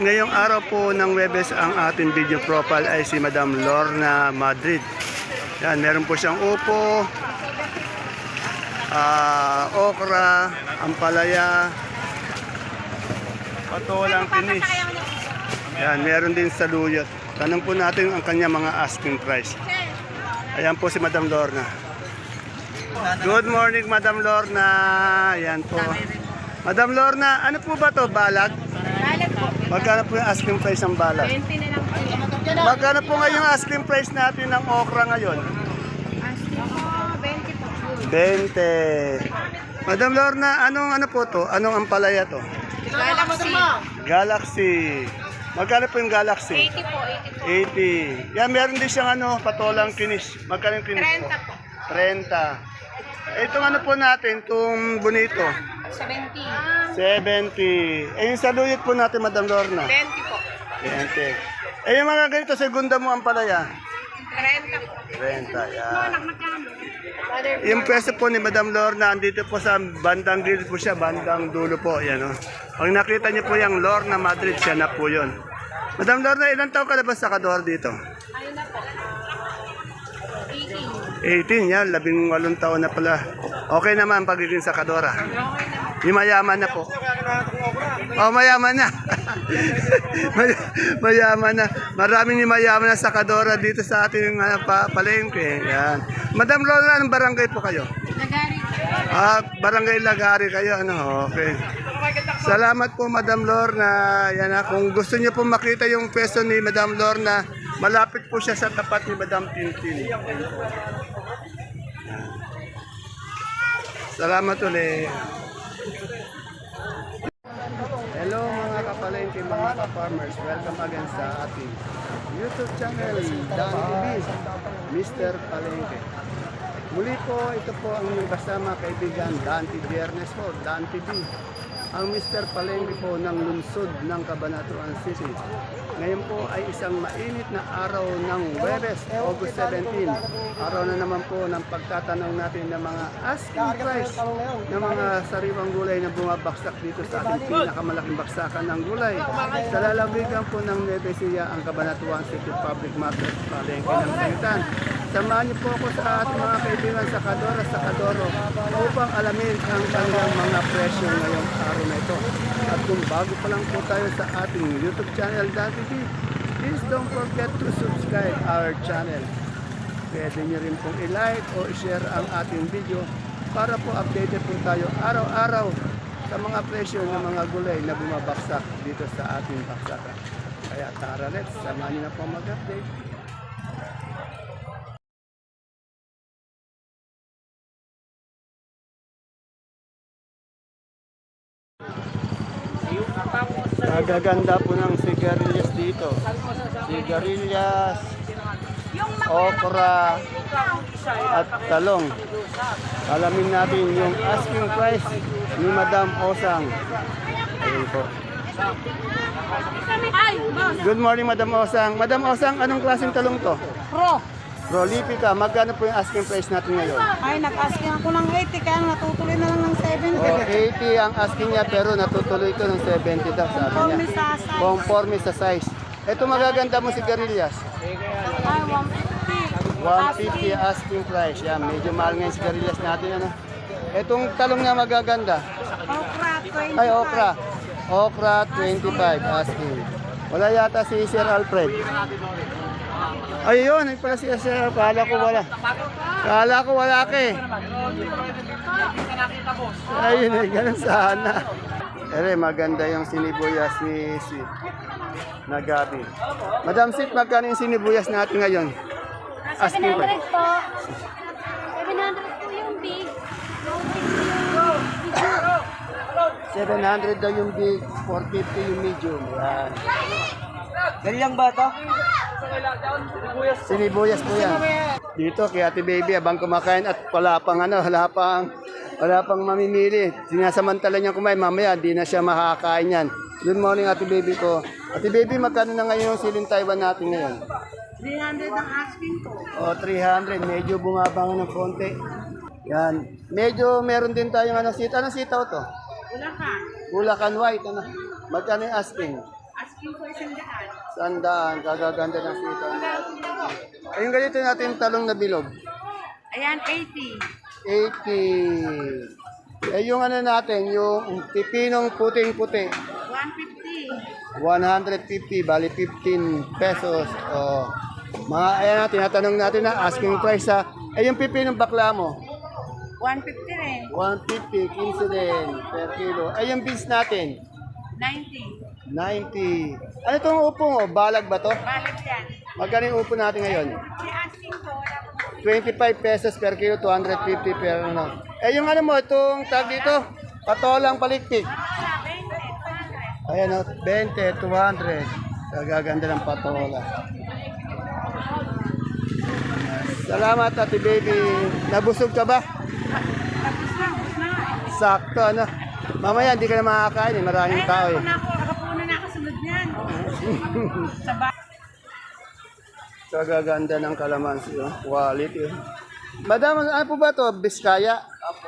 ngayong araw po ng Webes ang ating video profile ay si Madam Lorna Madrid. Yan, meron po siyang upo, ah, okra, ampalaya, patolang kinis. Yan, meron din saluyot. Tanong po natin ang kanya mga asking price. Ayan po si Madam Lorna. Good morning, Madam Lorna. Ayan po. Madam Lorna, ano po ba to Balag? Po. Magkano po yung asking price ng balag? 20 na lang po. Magkano po ngayon yung asking price natin ng okra ngayon? Asking po, 20 po. 20. Madam Lorna, anong ano po to? Anong ampalaya to? Galaxy. Galaxy. Magkano po yung Galaxy? 80 po, 80 po. 80. Yan, meron din siyang ano, patolang kinis. Magkano yung kinis po? 30 po. 30. Itong ano po natin, itong bonito. 70. 70. Eh, yung saluyot po natin, Madam Lorna. 20 po. 20. Eh, yung mga ganito, segunda mo ang palaya. 30 po. 30, yan. Mother, Yung pwesto po ni Madam Lorna, andito po sa bandang gilid po siya, bandang dulo po, yan o. Pag nakita niyo po yung Lorna Madrid, siya na po yun. Madam Lorna, ilang taon ka na ba sa Kador dito? ayun na po. 18. 18, yan, labing walong taon na pala. Okay naman pagiging sakadora. Yung mayaman na po. Oh, mayaman na. May- mayaman na. Maraming yung mayaman na sakadora dito sa ating uh, pa palengke. Yan. Madam Lorna, anong barangay po kayo? Nagari po. Ah, barangay Lagari kayo, ano? Okay. Salamat po, Madam Lorna. Yan na, kung gusto niyo po makita yung peso ni Madam Lorna, malapit po siya sa tapat ni Madam Tintin. Yan. Salamat ulit. Hello mga kapalengke, mga ka-farmers. Welcome again sa ating YouTube channel, Dan TV, Mr. Palengke. Muli po, ito po ang kasama kaibigan, Dante Biernes po, Dan TV. Ang Mr. Palengke po ng lungsod ng Cabanatuan City. Ngayon po ay isang mainit na araw ng Webes, August 17. Araw na naman po ng pagtatanong natin ng mga asking price ng mga sariwang gulay na bumabaksak dito sa ating pinakamalaking baksakan ng gulay. Sa lalawigan po ng Nueva Ecija, ang Cabanatuan City Public Market, Palengke ng Sangitan. Samahan niyo po ako sa ating mga kaibigan sa Kadora, sa Kadoro upang alamin ang kanilang mga presyo ngayong araw na ito. At kung bago pa lang po tayo sa ating YouTube channel, TV, please don't forget to subscribe our channel. Pwede niyo rin pong i-like o i-share ang ating video para po updated po tayo araw-araw sa mga presyo ng mga gulay na bumabaksak dito sa ating baksakan. Kaya tara let's, samahan niyo na po mag-update. Nagaganda po ng sigarilyas dito. Sigarilyas, okra, at talong. Alamin natin yung asking price ni Madam Osang. Ayun po. Good morning, Madam Osang. Madam Osang, anong klaseng talong to? Pro. Prolifica, magkano po yung asking price natin ngayon? Ay, nag-asking ako ng 80 kaya natutuloy na lang ng 70. O, 80 ang asking niya pero natutuloy ito ng 70 daw sabi niya. Conforme sa size. Conforme sa size. Ito magaganda mo sigarilyas. Ay, 150 150. asking price. Yan, medyo mahal nga yung sigarilyas natin. Ano? Itong talong na magaganda. Okra, 20. Ay, okra. Okra, 25 asking. Wala yata si Sir Alfred. Ayun, ay pala si Sir. Kala ko wala. Kala ko wala ka eh. Ayun eh, ganun sana. Ere, maganda yung sinibuyas ni Sweet na gabi. Madam Sweet, magkano yung sinibuyas natin ngayon? Asking price. 700 po. 700 po yung big. 700 daw yung big, 450 yung medium. Yan. Ganyang ba ito? Sinibuyas po yan. Dito kay Ate Baby abang kumakain at wala pang ano, wala pang wala pang mamimili. Sinasamantala niya kumain, mamaya di na siya makakain yan. Good morning Ate Baby ko. Ate Baby, magkano na ngayon yung siling Taiwan natin ngayon? 300 ang asking ko. O 300, medyo bumaba nga ng konti. Yan. Medyo meron din tayong ano, sita. Anong sitaw to? Ka. Bulacan White, ano? Magkano yung asking? Asking asking ko isang daan. Sandaan, kagaganda ng sito. Ayun ganito natin yung talong na bilog. Ayan, 80. 80. Eh yung ano natin, yung pipinong puting-puti. 150. 150, bali 15 pesos. Oh. Mga, ayan na, tinatanong natin na asking price ha. Eh yung pipinong bakla mo, 150 rin. 150, 15 din per kilo. Eh yung beans natin, 90. 90. Ano itong upo mo? Balag ba to? Balag yan. Magkano yung upo natin ngayon? Si asking ko, wala ko 25 pesos per kilo, 250 per ano. Eh yung ano mo, itong tag dito, patolang palikpik. Wala, 20, 200. Ayan o, 20, 200. Kagaganda ng patola. Salamat, Ate Baby. Nabusog ka ba? Sakto, ano? Mamaya, hindi ka na makakain. Eh. Maraming tao eh. Ako na ako, nakapuno na ako sunod niyan. Sa? Kagaganda ng kalamansi, oh. Quality, oh. Madam, ano po ba to? Biskaya? Apo.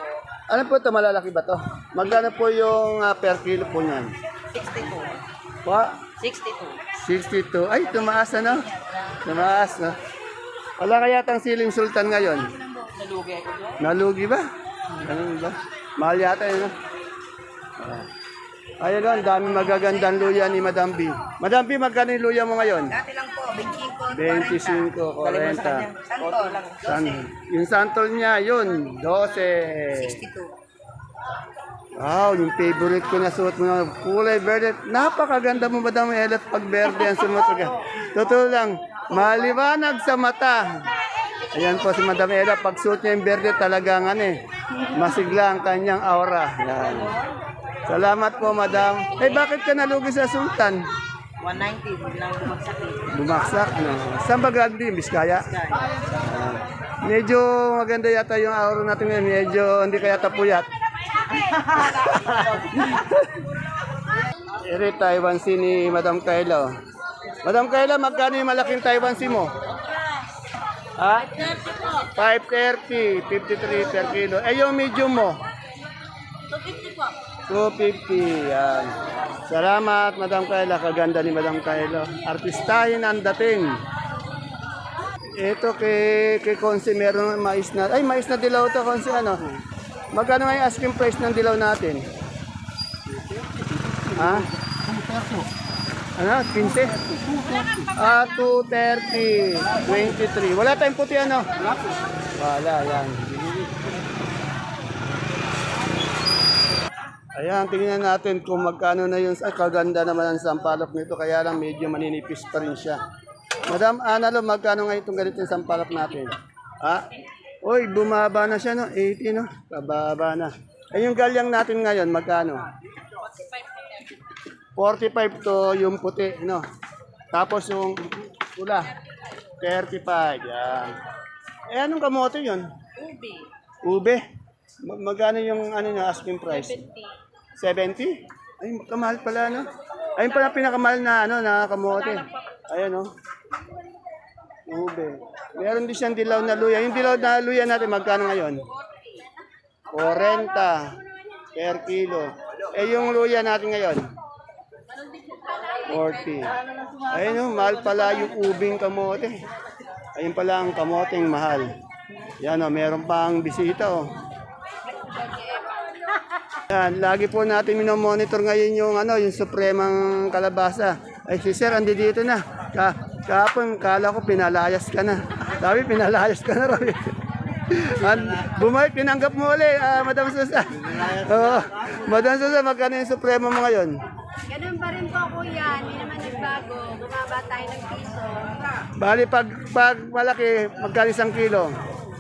Ano po to? Malalaki ba to? Magkano po yung ah, per kilo po niyan? 62. Pa? 62. 62. Ay, tumaas na, no? Tumaas, no? Wala kaya tang siling sultan ngayon? Nalugi ako. Nalugi ba? Ano ba? Mahal yata yun, no? Ah. Ayun lang, dami magagandang luya ni Madam B. Madam B, magkano yung luya mo ngayon? Dati lang po, 25, 25, 40. Santo lang. San, yung santol niya, yun, 12. 62. Wow, yung favorite ko na suot mo na kulay verde. Napakaganda mo, Madam Elat, pag verde ang sumuot ka. Totoo lang, maliwanag sa mata. Ayan po si Madam Ella, pag suot niya yung verde talagang ano eh, masigla ang kanyang aura. Yan. Salamat po, Madam. Eh, bakit ka nalugi sa Sultan? 190, biglang bumagsak eh. Bumaksak, no? Saan ba galing? Biskaya? Medyo maganda yata yung aura natin ngayon. Medyo hindi kaya tapuyat. Ere Taiwan si ni Madam Kayla. oh. Madam Kayla, magkano yung malaking Taiwan si mo? Ha? 530, 53 per kilo. Eh, yung medium mo? 250 yan. Salamat, Madam Kayla. Kaganda ni Madam Kayla. Artistahin ang dating. Ito kay, kay Konsi, meron mais na. Ay, mais na dilaw to, Konsi. Ano? Magkano nga yung asking price ng dilaw natin? Ha? Ano? 15? Ah, 230. 23. Wala tayong puti ano? Wala, yan. Ayan, tingnan natin kung magkano na yung... Ay, kaganda naman ang sampalok nito. Kaya lang medyo maninipis pa rin siya. Madam Analo, magkano nga itong ganitong sampalok natin? Ha? Uy, bumaba na siya, no? 80, no? Kababa na. Eh, yung galyang natin ngayon, magkano? 45 to yung puti, no? Tapos yung pula, 35, yan. Eh, anong kamote yun? Ube. Ma- magkano yung ano na asking price? 70. Ay, kamahal pala, no? Ayun pala pinakamahal na, ano, na kamote. Ayan, no? Ube. Meron din siyang dilaw na luya. Yung dilaw na luya natin, magkano ngayon? 40 per kilo. Eh, yung luya natin ngayon? 40. Ayun, no? Mahal pala yung ubing kamote. Ayun pala ang kamoteng mahal. Yan, oh, meron pang bisita, oh. Yan, lagi po natin minomonitor ngayon yung ano, yung supremang kalabasa. Ay si Sir, andi dito na. Ka kahapon, kala ko pinalayas ka na. Sabi, pinalayas ka na raw. An bumalik, tinanggap mo ulit, ah, Madam Susan. Oo. Madam Susan, magkano yung supremo mo ngayon? Ganun pa rin po kuya, hindi naman nagbago. Bumaba tayo ng piso. Bali, pag, pag malaki, magkano isang kilo?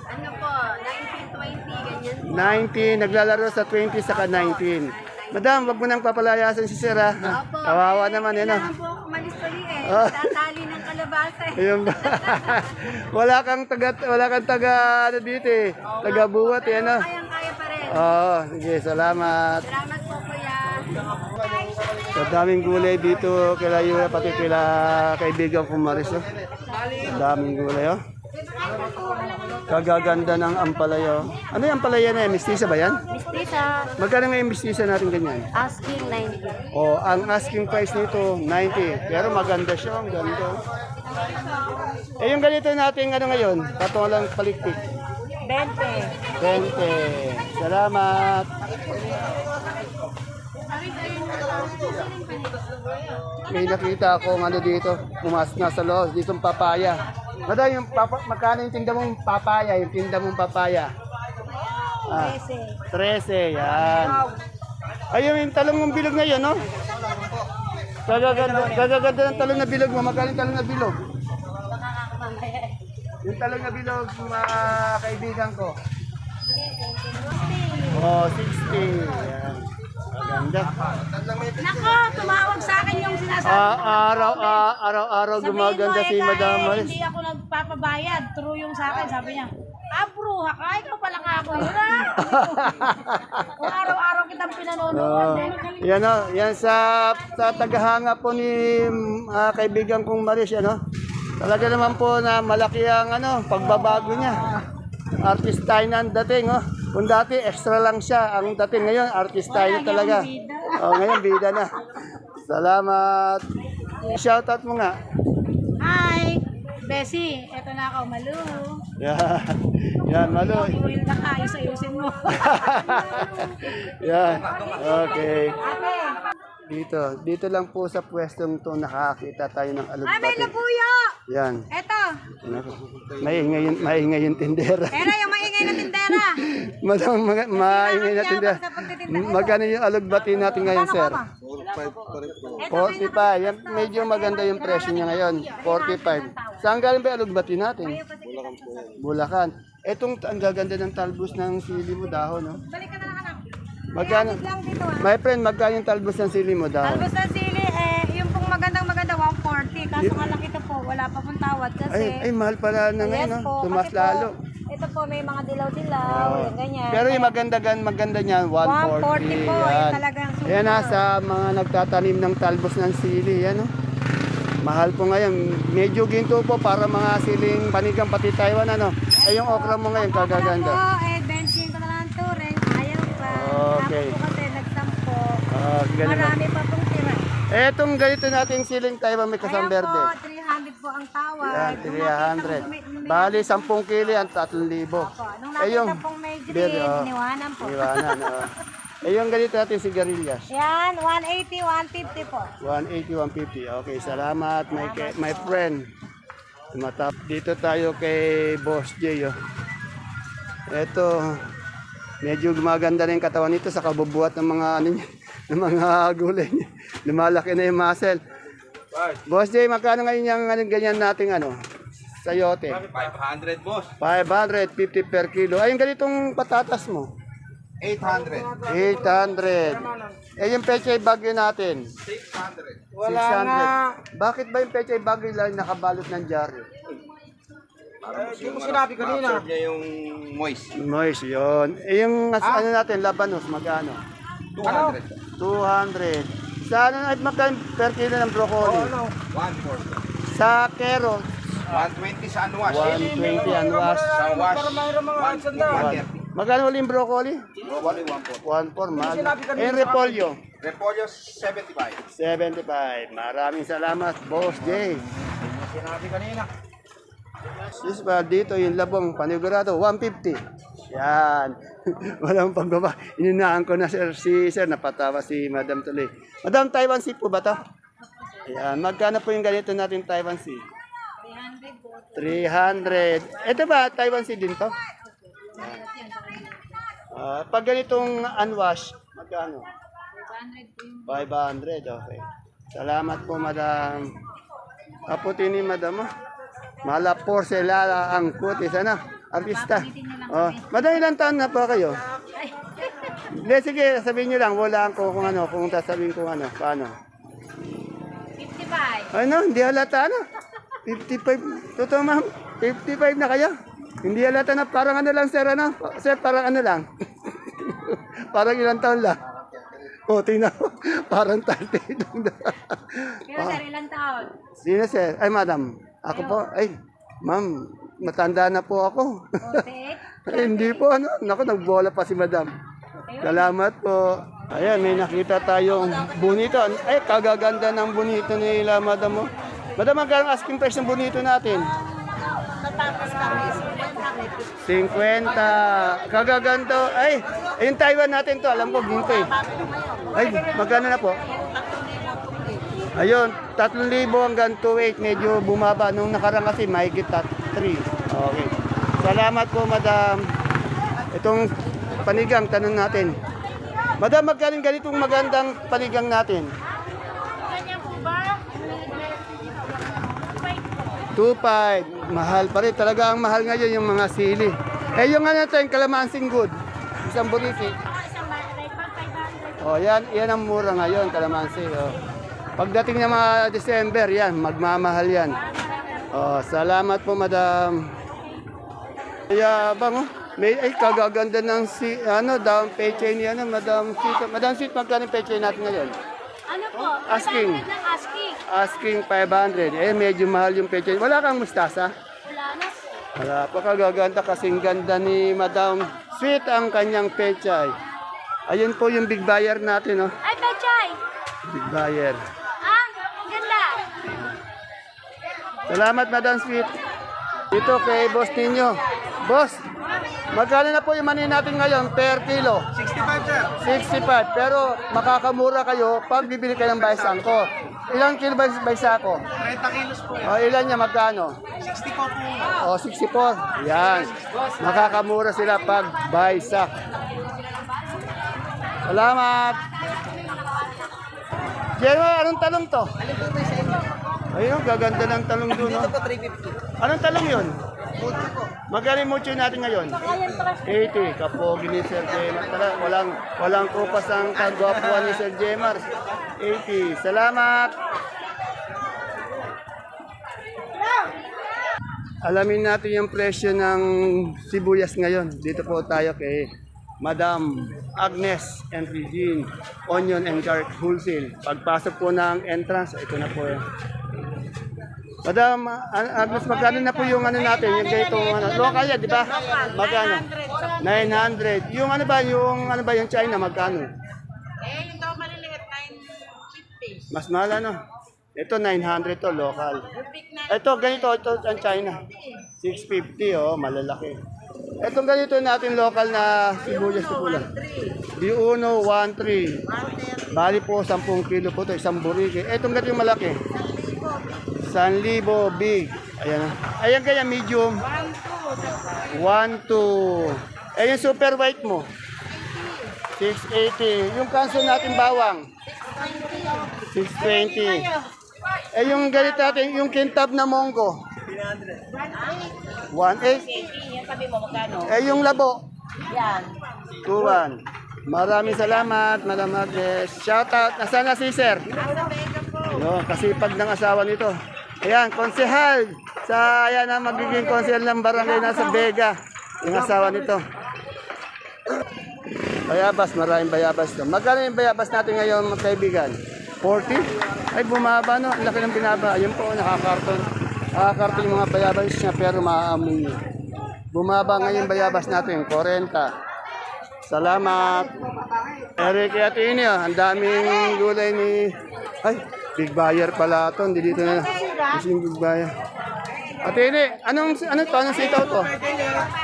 Ano po, 19, 20, ganyan. 19, naglalaro sa 20 saka 19. Madam, wag mo nang papalayasan si Sir, ha? Opo. Kawawa naman, eh, no? Kailangan po ako umalis pali eh. Ah. Tatali ng kalabasa eh. Ayun ba? wala kang taga wala kang taga ano dito eh. Taga buwat eh ano. Kayang-kaya pa rin. Oo, sige, salamat. Salamat po kuya. Sa daming gulay dito kila Yura pati kila kaibigan ko Maris. Oh. Sa daming gulay oh. Kagaganda ng ampalaya. Ano yung ampalaya na yan? Mistisa ba yan? Mistisa, Magkano nga yung mistisa natin ganyan? asking 90. O, ang asking price nito, 90. Pero maganda siya, ang ganda. Eh, yung ganito natin, ano ngayon, patolang palikpik. 20. 20. Salamat. May nakita ako ano dito, pumasok na sa loob, dito papaya. Madam, yung papa, magkano yung tinda mong papaya, yung tinda mong papaya? Ah, 13, yan. Ayun yung talong mong bilog ngayon, no? Gagaganda, gagaganda ng talong na bilog mo. Magkano yung talong na bilog? Yung talong na bilog, mga kaibigan ko. Oh, 60. Yan. Maganda. Nako, tumawag sa akin sinasabi. Ah, araw, ah, araw-araw gumaganda si Madam Maris. Hindi ako nagpapabayad. True yung sa akin. Sabi niya, ah, bruha ka. Ikaw pala nga ako yun, ah. Kung araw-araw kitang pinanonood. Oh, yan o, yan sa, sa tagahanga po ni ah, kaibigan kong Maris, ano? Talaga naman po na malaki ang ano, pagbabago niya. Artistay na ang dating, oh. Kung dati extra lang siya, ang dating ngayon artistay na talaga. Oh, ngayon bida na. Salamat. Shoutout mo nga. Hi! Bessie, eto na ako, Malu. Yan. Yan, malo. Pruil na ka, ayos-ayusin mo. Yan. Okay. Ate, Dito, dito lang po sa pwestong to nakakita tayo ng Ay, may alugbati. labuyo! Yan. Eto, Maingay yung, maingay yung tindera. era yung maingay na tindera. Madam, ma- maingay na tindera. Magkano yung alugbati natin ngayon, sir? 45. Yan, medyo maganda yung presyo niya ngayon. 45. Saan galing ba yung alugbati natin? Bulacan. Etong ang gaganda ng talbos ng sili mo dahon, no? Balik ka na lang anak. Magkano? Ah. My friend, magkano yung talbos ng sili mo dahon? Talbos ng sili, eh, yung pong magandang maganda, 140. Kaso nga lang ito po, wala pa pong tawad kasi... Ay, ay mahal pala na ngayon, yes no? po, Tumas lalo. Ito po, may mga dilaw-dilaw, yung ganyan. Pero yung maganda gan maganda niyan 140. 140 po, yung talagang super. Yan nasa mga nagtatanim ng talbos ng sili, yan oh. Mahal po ngayon. Medyo ginto po para mga siling panigang pati Taiwan ano. Ay yung okra mo ngayon kagaganda. po, eh, benching ko na lang ito rin. Ayaw pa. Okay. Tapos po kasi nagsampo. Ah, ganun. Marami pa pong tira. Etong ganito nating siling Taiwan may Ayan kasang po. 300 po ang tawad. Yan, Nung nakita 300. pong may- Bali 10 kilo yan, 3,000. po, Nung Eh, yung nakita pong may green, oh. iniwanan po. Iwanan. oh. Eh yung ganito natin sigarilyas. Yan, 180, 150 po. 180, 150. Okay, salamat my, ke- my friend. Matap dito tayo kay Boss J. Oh. Ito, medyo gumaganda na yung katawan nito sa kabubuhat ng mga ano niya, ng mga gulay niya. Lumalaki na yung muscle. Boss J, magkano ngayon yung ano, ganyan nating ano? Sayote. 500 boss. 550 per kilo. Ay, yung ganitong patatas mo. 800. 800. Eh, yung pechay bagyo natin. 600. Wala 600. Bakit ba yung pechay bagay lang nakabalot ng dyaryo? Hindi mo sinabi kanina. Absorb niya yung moist. Moist, yun. Eh, yung as- ano natin, labanos, magkano? 200. 200. Sa ano, at magkano per kilo ng broccoli? 140. Sa kero, 120 sa unwash. 120 ang was. Sa wash, 130. Magkano ulit yung broccoli? Broccoli, 140. 1 mahal. Yung repolyo? Repolyo, 75. 75. Maraming salamat, Boss J. Sinabi kanina. Yes ba, dito yung labong panigurado, 150. Yan. Walang pagbaba. Ininaan ko na sir, si sir, napatawa si Madam Tuloy. Madam, Taiwan Sea po ba to? Yan. Magkano po yung ganito natin Taiwan Sea? 300. Ito ba, Taiwan Sea din to? Yan. Ah, pag ganitong unwash, magkano? 500. Okay. Salamat po, Madam. Kaputi ni Madam. oh. Mala porcelana ang kutis, ano? Artista. Oh, madam, ilang taon na po kayo? Hindi, sige, sabihin nyo lang, wala ko kung ano, kung sasabihin ko ano, paano. 55. Ano, hindi halata, ano? 55, totoo ma'am, 55 na kayo? Hindi halata na, parang ano lang, sir, ano? Sir, parang ano lang. parang ilang taon lang. O, tingnan mo, parang 30 lang. Pero sir, ilang taon? Sino sir? Ay, madam. Ako po. Ay, ma'am. Matanda na po ako. Eh, Hindi po, ano. Naku, nagbola pa si madam. Salamat po. Ayan, may nakita tayong bonito. Ay, kagaganda ng bonito nila, madam mo. Madam, magkano asking price ng bonito natin? 50. Kagaganda. Ay, yung Taiwan natin to, alam ko, ginto eh. Ay, magkano na po? Ayun, 3,000 hanggang 2,800. Medyo bumaba. Nung nakarang kasi, mahigit at 3. Okay. Salamat po, madam. Itong panigang, tanong natin. Madam, magkano ganitong magandang panigang natin? Ganyan po ba? 2,500. Mahal pa rin. Talaga ang mahal ngayon yung mga sili. Eh, yung ano ito, yung kalamansing good. Isang buriki. Isang bahay, pag 500. Oh, yan, yan ang mura ngayon, kalamansi. Oh. Pagdating ng mga December, yan, magmamahal yan. Oh, salamat po, madam. Kaya bang, oh, may ay kagaganda ng si ano down pechay ni ano, madam Sweet. Madam Sweet, magkano pechay natin ngayon? Ano po? Asking. 500 lang asking. Asking 500. Eh, medyo mahal yung pechay. Wala kang mustasa? Wala na po. Wala pa kagaganda kasing ganda ni Madam Sweet ang kanyang pechay. Ayun po yung big buyer natin, oh. Ay, Pechay! Big buyer. Salamat, Madam Sweet. Dito kay boss ninyo. Boss, magkano na po yung mani natin ngayon per kilo? 65, sir. 65. Pero makakamura kayo pag bibili kayo ng baysangko. Ilang kilo ba yung baysako? 30 kilos po. O ilan niya magkano? 60 po po. O 64. Yan. Makakamura sila pag baysak. Salamat. Jeremy, anong talong to? Ayun, gaganda ng talong doon. Oh. 350. Anong talong yun? Magkano yung mucho natin ngayon? 80. Kapogi ni Sir Jemar. Tala, walang, walang kupas ang kagwapuan ni Sir Jemar. 80. Salamat. Alamin natin yung presyo ng sibuyas ngayon. Dito po tayo kay Madam Agnes and Regine, Onion and Garlic Wholesale. Pagpasok po ng entrance, ito na po. Madam An- Agnes, magkano na po yung ano natin, yung ganitong ano, local yan, di ba? Magkano? 900. Yung ano ba, yung ano ba yung China, magkano? Eh, yung daw maliliit, 950. Mas mahal ano? Ito 900 to local. Ito ganito ito ang China. 650 oh, malalaki. Itong ganito natin local na sibuyas na pula. Di uno 13. Bali po 10 kilo po to, isang burike. Itong ganito yung malaki. 1,000 big. Ayan. Ayan kaya medium. 1 2. Eh yung super white mo. 680. Yung kanso natin bawang. 620. Eh yung ganito natin, yung kintab na monggo. 1.8. Yan sabi mo, magkano? Eh yung labo. Yan. 2.1. Maraming salamat, Madam Agnes. Shoutout. Nasaan na si Sir? Yo, kasi pag ng asawa nito. Ayan, konsehal. Sa, ayan na, magiging konsehal ng barangay na sa Vega. Yung asawa nito. Bayabas, maraming bayabas to. Magkano yung bayabas natin ngayon, mga kaibigan? 40? Ay, bumaba no. Ang laki ng binaba. Ayun po, nakakarton. Nakakarton yung mga bayabas niya, pero maaamoy niya. Bumaba ngayon bayabas natin, 40. Salamat. Eric at ini, oh, ang daming gulay ni... Ay, big buyer pala ito. Hindi dito na. Kasi yung big buyer. At ini, anong, anong to? Anong sitaw to?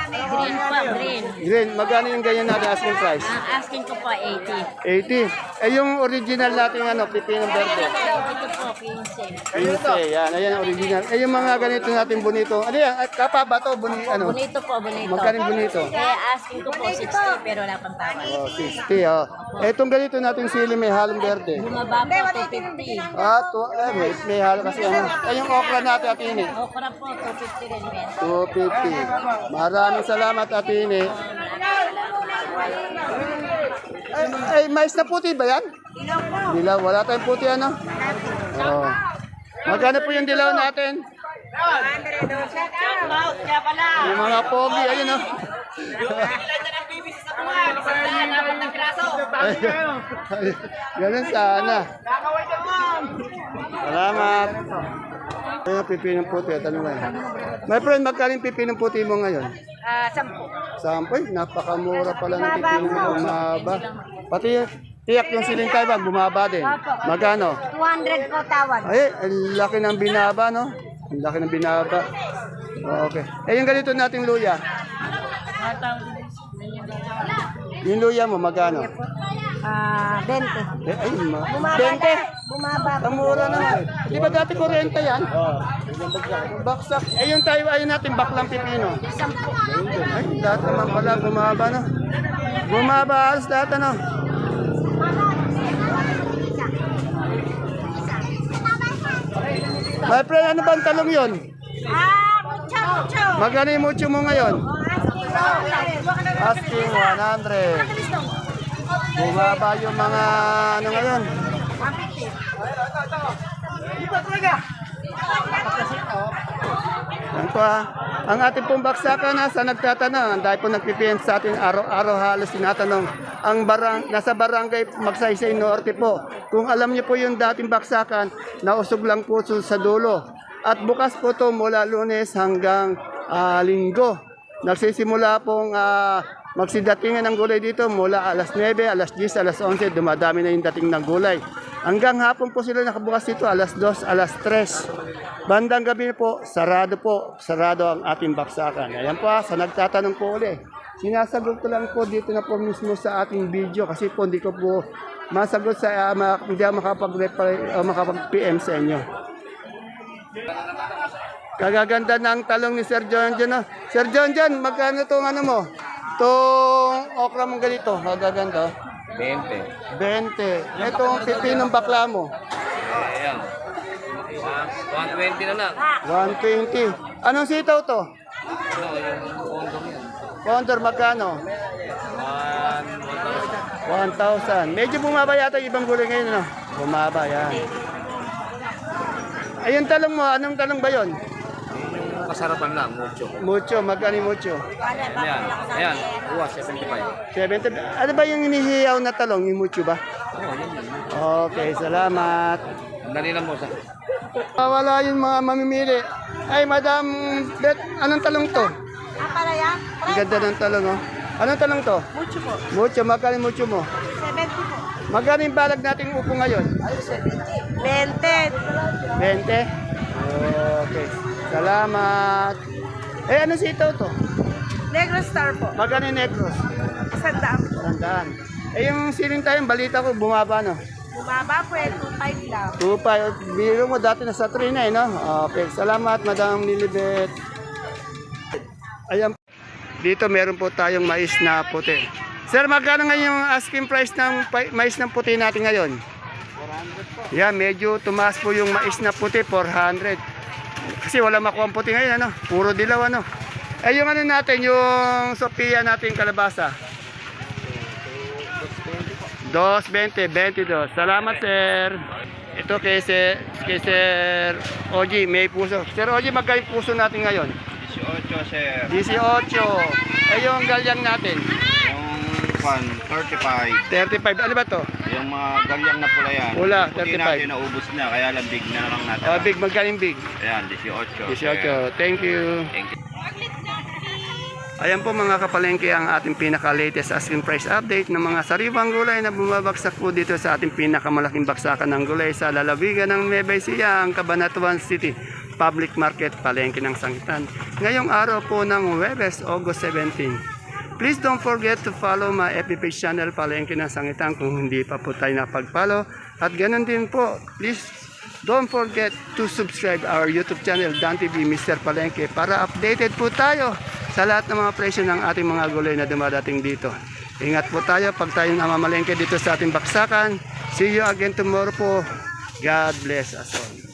Green po, green. Green, magkano yung ganyan natin asking price? Ang asking ko po, 80. 80. Eh yung original natin ano, pipino verde. Ito po, 15. 15, yan. Ayan ang original. Eh yung mga ganito natin bonito. Ano yan? At Kapa ba to? Buni, ano? Bonito po, bonito. Magkano yung bonito? Eh, asking ko po 60, pero wala pang tawad. Oh, 60, oh. Eh, itong ganito natin sili may halong verde. Bumaba po, 250. Ah, to, eh, may, may halo kasi ano. Eh, yung okra natin at ini. Okra po, 250 rin men. 250. Maraming salamat at ini. Ay, ay, mais na puti ba yan? Dilaw. Wala tayong puti ano? Oh. Magkano po yung dilaw natin? Yung mga pogi, ayun oh. Ganun sana. Salamat. Ayun, pipinong puti. Tanong nga yan. My friend, magkano yung pipinong puti mo ngayon? Ah, sampu. Sampoy, napakamura pala ng pipinong mo. Bumaba. Pati tiyak yung siling Taiwan, bumaba din. Magkano? 200 po tawad. Ay, ang laki ng binaba, no? Ang laki ng binaba. Okay. Eh, yung ganito nating luya. Yung luya mo, magkano? Ah, 20. Eh, ay, ma. Bumaba 20. na. Bumaba. Ang mura naman. Di ba dati 40 yan? Oo. Baksak. Eh, yung tayo ay natin baklang pipino. Sampu. Ay, dati naman pala, bumaba, no? Bumaba, alas dati, no? My friend, ano ba ang talong yun? Ah, mucho, mucho. Magkano yung mucho mo ngayon? Asking 100. Asking 100. Bumaba yung mga ano ngayon. 150. Yan po ah. Ang ating pong baksakan nasa nagtatanong, ang dahil po nagpipiyent sa atin araw-araw halos tinatanong ang barang, nasa barangay Magsaysay Norte po. Kung alam niyo po yung dating baksakan, nausog lang po sa dulo. At bukas po to mula lunes hanggang ah, linggo. Nagsisimula pong ah, magsidatingan ng gulay dito mula alas 9, alas 10, alas 11, dumadami na yung dating ng gulay. Hanggang hapon po sila nakabukas dito, alas 2, alas 3. Bandang gabi po, sarado po, sarado ang ating baksakan. Ayan po, ah, sa nagtatanong po uli. Sinasagot ko lang po dito na po mismo sa ating video kasi po hindi ko po masagot sa, uh, ma- hindi ako makapag-reply, uh, makapag-PM sa inyo. Kagaganda ng talong ni Sir John John. ah. Sir John John, magkano itong ano mo? Itong okra mong ganito, kagaganda. 20. 20. Itong pipinong bakla mo, Ayan. 120 na lang. 120. Anong sitaw to? Ano, yung kondom yan. Condor, magkano? 1,000. Medyo bumaba yata yung ibang gulay ngayon, no? Bumaba, yan. Ayun talong mo, anong talong ba yon? Kasarapan lang, mucho. Mucho, magkano yung mucho? Ayan. Ayan. Uwa, 75. 70. Ano ba yung inihiyaw na talong, yung mucho ba? Oo, yan yun. Okay, salamat. Dali lang mo sa... Wala yung mga mamimili. Ay, Madam Bet, anong talong to? Ah, para yan? Ang ganda ng talong, oh. Anong talong to? Mucho po. Mucho, magkano yung mucho mo? 70 po. Magkano yung balag nating upo ngayon? 20. 20? Okay. Salamat. Eh, ano sitaw to? Negro Star po. Magkano yung negros? Sandaan. Tandaan. Eh, yung siling tayo, balita ko, bumaba, no? Bumaba po eh. 2.5 lang. 2.5. Biro mo, dati nasa 3 na, eh, no? Okay. Salamat, Madam Lilibet. Ayan. Dito, meron po tayong mais na puti. Sir, magkano nga yung asking price ng mais ng puti natin ngayon? 400 po. Yeah, medyo tumaas po yung mais na puti, 400. Kasi wala makuha ang puti ngayon, ano? Puro dilaw, ano? Eh, yung ano natin, yung Sophia natin kalabasa. 2.20, 22. Salamat, sir. Ito kay, sir, kay Sir Oji, may puso. Sir Oji, magkano yung puso natin ngayon? 18, sir. 18. Eh, yung galyang natin, Yung pan, 35. 35. Ano ba to? Yung mga galyang na pula yan. Pula, puti 35. natin naubos na, kaya lang big na lang natin. Oh, big, magkano yung big? Ayan, 18. 18. Thank you. Thank you. Ayan po mga kapalengke ang ating pinaka-latest asking price update ng mga sariwang gulay na bumabagsak po dito sa ating pinakamalaking baksakan ng gulay sa lalawigan ng Nueva Ecija, ang Cabanatuan City Public Market, Palengke ng Sangitan. Ngayong araw po ng Webes, August 17. Please don't forget to follow my FB channel Palengke ng Sangitan kung hindi pa po tayo napag-follow. At ganun din po, please don't forget to subscribe our YouTube channel Dan TV Mr. Palengke para updated po tayo sa lahat ng mga presyo ng ating mga gulay na dumadating dito. Ingat po tayo pag tayo namamalengke dito sa ating baksakan. See you again tomorrow po. God bless us all.